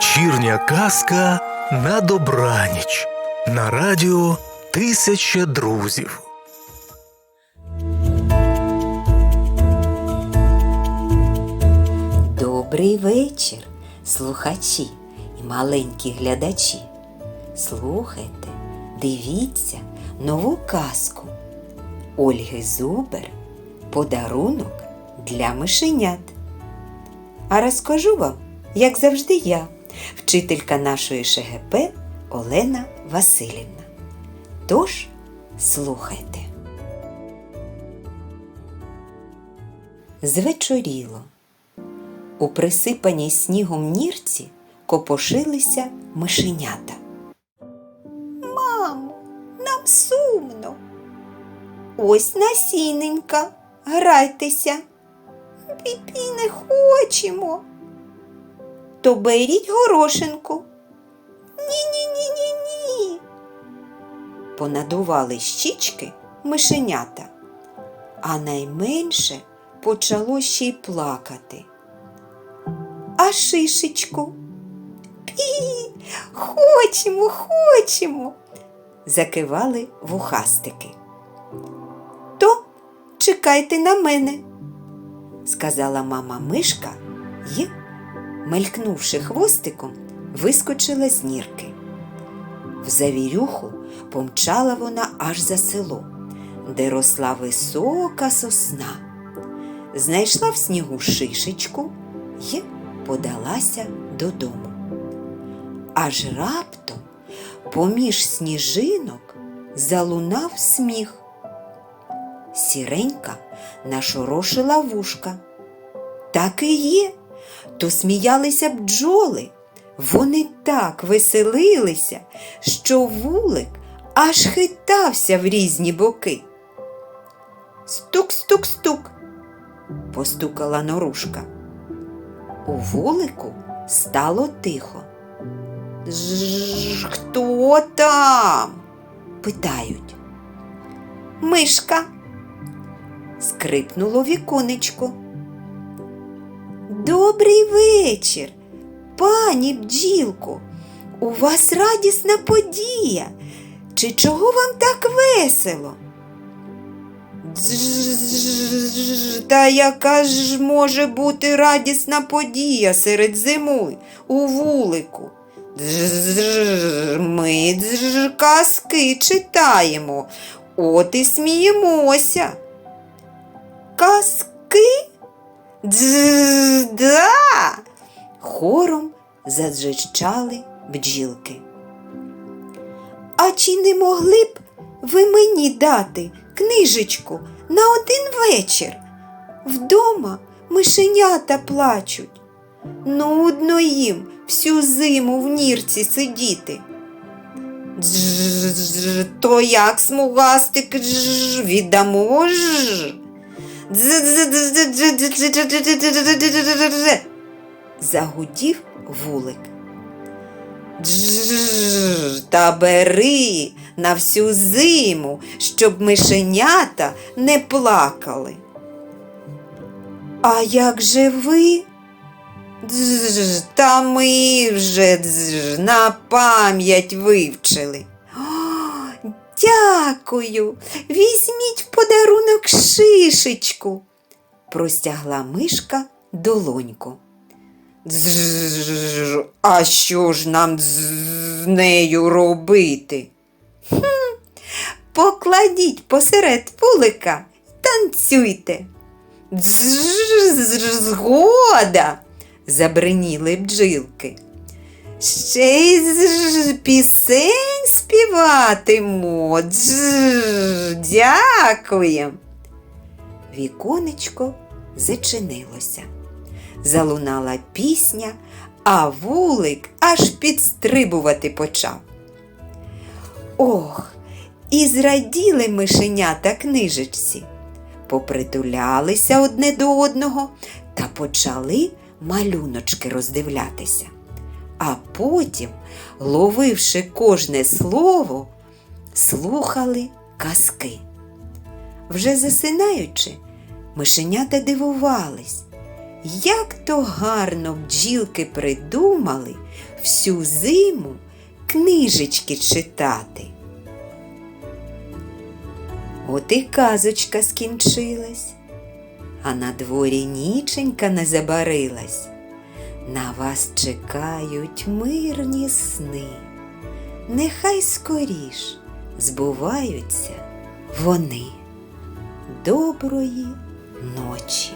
Вечірня казка на добраніч на радіо Тисяча друзів. Добрий вечір, слухачі і маленькі глядачі. Слухайте, дивіться нову казку Ольги Зубер Подарунок для мишенят. А розкажу вам, як завжди, я, вчителька нашої ШГП Олена Васильівна. Тож слухайте. Звечоріло. У присипаній снігом нірці копошилися мишенята. Мамо, нам сумно. Ось насіненька, грайтеся. Піпі не хочемо. То беріть горошинку. Ні-ні-ні-ні-ні. Понадували щічки мишенята, а найменше почало ще й плакати. А шишечку? Пі, хочемо, хочемо, закивали вухастики. То чекайте на мене, сказала мама мишка і, мелькнувши хвостиком, вискочила з нірки. В завірюху помчала вона аж за село, де росла висока сосна. Знайшла в снігу шишечку і подалася додому. Аж раптом поміж сніжинок залунав сміх. Сіренька нашорошила вушка. Так і є, то сміялися бджоли. Вони так веселилися, що вулик аж хитався в різні боки. Стук-стук-стук, постукала норушка. У вулику стало тихо. Ж, хто там? питають. Мишка. Скрипнуло віконечко. Добрий вечір, пані бджілко. У вас радісна подія. Чи чого вам так весело? Та яка ж може бути радісна подія серед зими у вулику? Ми казки читаємо, от і сміємося. Казки? Дз- Да. Хором заджищали бджілки. А чи не могли б ви мені дати книжечку на один вечір? Вдома мишенята плачуть. Нудно їм всю зиму в нірці сидіти. Дж- То як смугастик дж- віддамо ж? Дз- Загудів вулик. Дж, та бери на всю зиму, щоб мишенята не плакали. А як же ви? Дж, та ми вже дж, на пам'ять вивчили. Дякую. Візьміть в подарунок шишечку, простягла мишка долоньку. Дз, а що ж нам з нею робити? Хм, покладіть посеред вулика і танцюйте. Дз, згода, забриніли бджілки. Ще й пісень співатиму. Дз, дякуєм. Віконечко зачинилося залунала пісня, а вулик аж підстрибувати почав. Ох, і зраділи мишенята книжечці, попритулялися одне до одного та почали малюночки роздивлятися. А потім, ловивши кожне слово, слухали казки. Вже засинаючи, мишенята дивувались, як то гарно бджілки придумали всю зиму книжечки читати. От і казочка скінчилась, а на дворі ніченька не забарилась. На вас чекають мирні сни. Нехай скоріш збуваються вони. Доброї ночі.